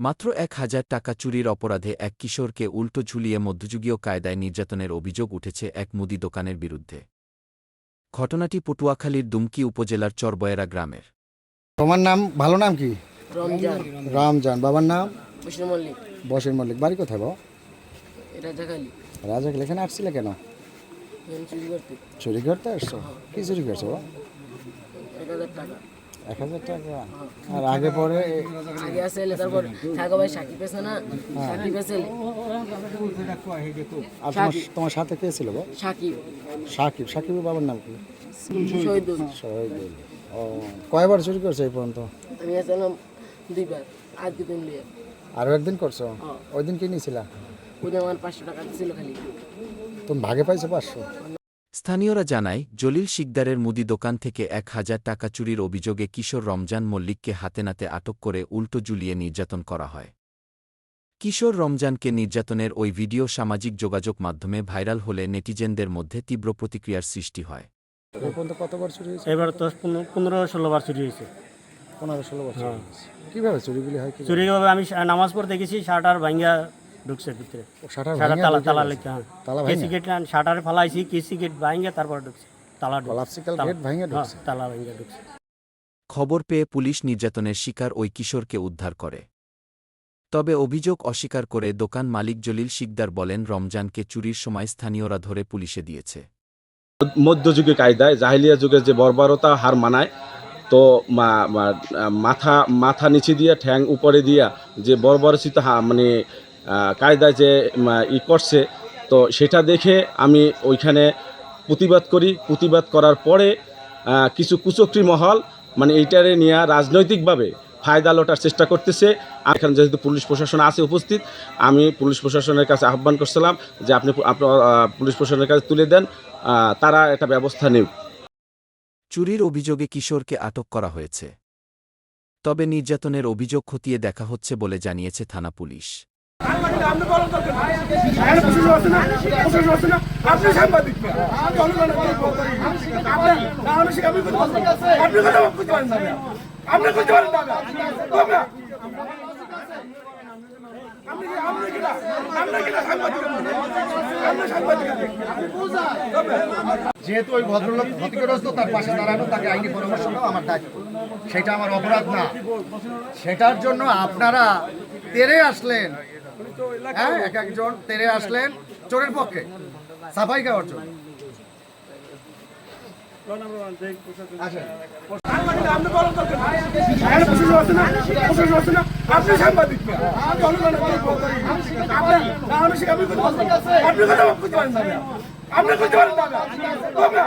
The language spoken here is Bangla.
মাত্র এক হাজার টাকা চুরির অপরাধে এক কিশোরকে উল্টো ঝুলিয়ে মধ্যযুগীয় কায়দায় নির্যাতনের অভিযোগ উঠেছে এক মুদি দোকানের বিরুদ্ধে। ঘটনাটি পটুয়াখালীর দুমকি উপজেলার চরবয়েরা গ্রামের। তোমার নাম ভালো নাম কি? রমজান। রামজান। বাবার নাম? মল্লিক। বসের মল্লিক। বাড়ি কোথায় বাবা? এটা রাজা এখানে আসছিলে কেন? চুরি করতে। চুরি করতে আসছো? কি চুরি করছ বাবা? এক হাজার টাকা। টাকা আর আগে পরে আগে আসলে তারপর থাকো ভাই সাকিব পেছে না? সাকিব পেছেলে আর তোমার তোমার সাথে কে ছিল গো? সাকিব। সাকিব। সাকিবের বাবার নাম কি? শহীদুল। শহীদুল। ও কয়বার চুরি করছ এই পর্যন্ত? আমি আসলাম দুইবার আজকে দিন লিয়ে আরও একদিন করছ? ওই দিন কি নিয়েছিলা? ওই দিন আমার পাঁচশো টাকা ছিল খালি। তুমি ভাগে পাইছো পাঁচশো? স্থানীয়রা জানায় জলিল শিকদারের মুদি দোকান থেকে এক হাজার টাকা চুরির অভিযোগে কিশোর রমজান মল্লিককে হাতে নাতে আটক করে উল্টো জুলিয়ে নির্যাতন করা হয়। কিশোর রমজানকে নির্যাতনের ওই ভিডিও সামাজিক যোগাযোগ মাধ্যমে ভাইরাল হলে নেটিজেনদের মধ্যে তীব্র প্রতিক্রিয়ার সৃষ্টি হয়। কতবার চুরি হয়েছে? এবার দশ পনেরো পনেরো ষোলো বার চুরি হয়েছে। পনেরো ষোলো বছর কীভাবে চুরিগুলি হয় কি চুরি আমি নামাজ পড়তে গেছি শাটার ভাঙ্গা ঢুকছে ভিতরে। শাটার শাটার তালা তালা লেখা। তালা কেসি গেট শাটারে ফালাইছি কেসি গেট ভাঙ্গা তারপর ঢুকছে। তালা ঢুকছে। তালা- গেট ভাঙিয়ে হ্যাঁ, ঢুকছে তালা ভাঙ্গা ঢুকছে। খবর পেয়ে পুলিশ নির্যাতনের শিকার ওই কিশোরকে উদ্ধার করে। তবে অভিযোগ অস্বীকার করে দোকান মালিক জলিল শিকদার বলেন রমজানকে চুরির সময় স্থানীয়রা ধরে পুলিশে দিয়েছে। মধ্যযুগে কায়দায় জাহিলিয়া যুগের যে বর্বরতা হার মানায় তো মাথা মাথা নিচে দিয়া ঠ্যাং উপরে দিয়া যে বর্বরচিত মানে কায়দায় যে ই করছে, তো সেটা দেখে আমি ওইখানে প্রতিবাদ করি। প্রতিবাদ করার পরে কিছু কুচক্রি মহল মানে এইটারে নিয়ে রাজনৈতিকভাবে ফায়দা লোটার চেষ্টা করতেছে। এখানে যেহেতু পুলিশ প্রশাসন আছে উপস্থিত, আমি পুলিশ প্রশাসনের কাছে আহ্বান করছিলাম যে আপনি পুলিশ প্রশাসনের কাছে তুলে দেন তারা একটা ব্যবস্থা নেব চুরির অভিযোগে কিশোরকে আটক করা হয়েছে। তবে নির্যাতনের অভিযোগ খতিয়ে দেখা হচ্ছে বলে জানিয়েছে থানা পুলিশ। যেহেতু ওই ভদ্রলোক ক্ষতিগ্রস্ত, তার পাশে দাঁড়ানো, তাকে আইনি পরামর্শ দেওয়া আমার দায়িত্ব। সেটা আমার অপরাধ না। সেটার জন্য আপনারা তেরে আসলেন। হ্যাঁ এক একজন তেরে আসলেন চোরের পক্ষে সাফাই গাওয়ার জন্য। তবে